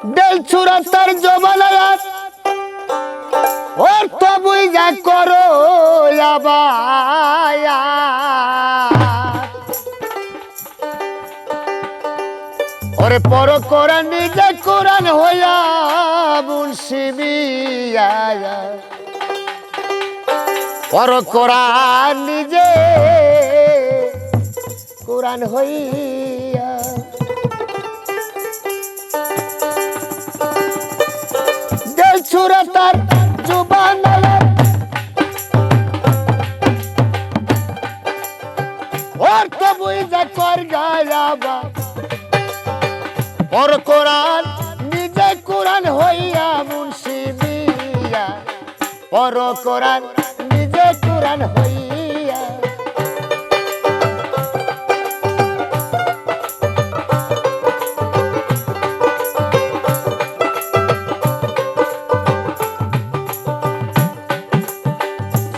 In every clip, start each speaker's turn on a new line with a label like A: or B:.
A: দেল চূড়া তার জবানায়াত ওর তো বুঝা করো ওরে পর কোরআন নিজে কোরআন হইয়া মুন্সি মিয়া পর কোরআন নিজে কোরআন হইয়া কর গায়াবা পর কোরআন, নিজে কোরআন হইয়া মুন্সি মিয়া পর কোরআন, নিজে কোরআন হইয়া।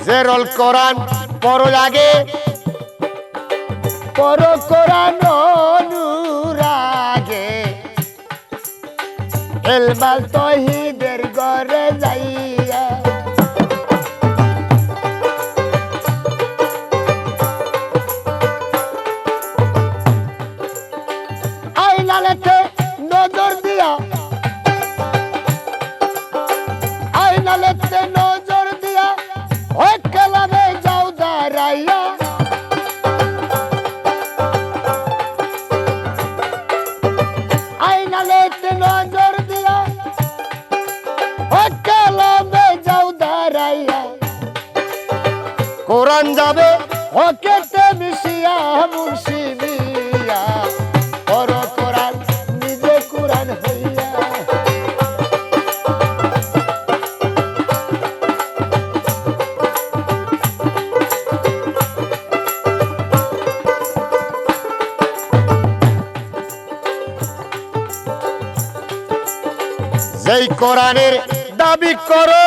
A: জেরল কোরআন পর লাগে পর কোরআন অনুরাগে। এলমাল তহিদের ঘরে যাইয়া। আইনালেতে নজর দিয়া কোরআন যাবে। হকেতে মিশিয়া মুন্সি যেই কোরআনের দাবি করো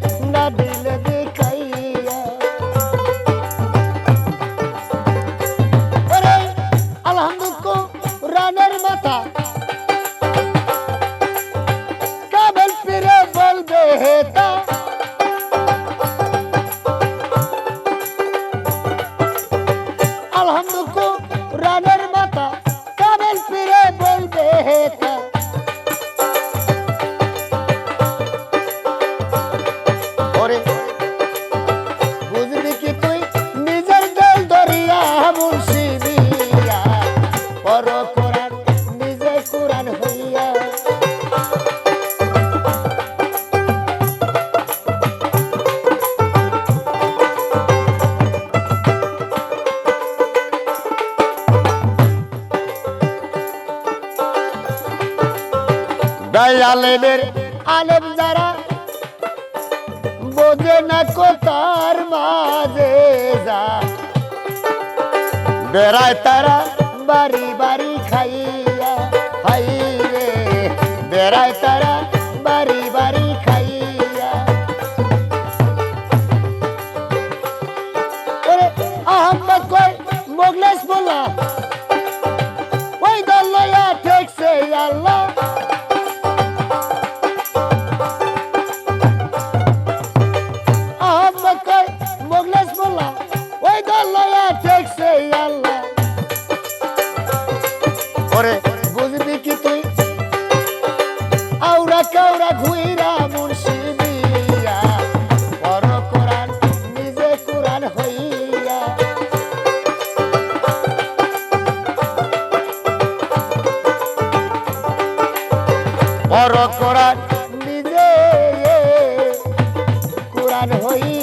A: হেতা আলহামদুলিল্লাহ রানের মাথা কামেল পীরে বলবে হেতা আলেমের আলেম যারা বোঝে না কোথার মাঝে যা। বেড়ায় তারা বাড়ি বাড়ি খাইয়া, হাই রে। বেড়ায় তারা বাড়ি বাড়ি খাইয়া। আহম্মদ কই? মোগলেশ বলা ওই দল লইয়া ঠেকছে আল্লাহ। ঘোরা ঘুইরা মুন্সি দিয়া পর কোরআন নিজে কোরআন হইয়া। পর কোরআন নিজে কোরআন হইয়া।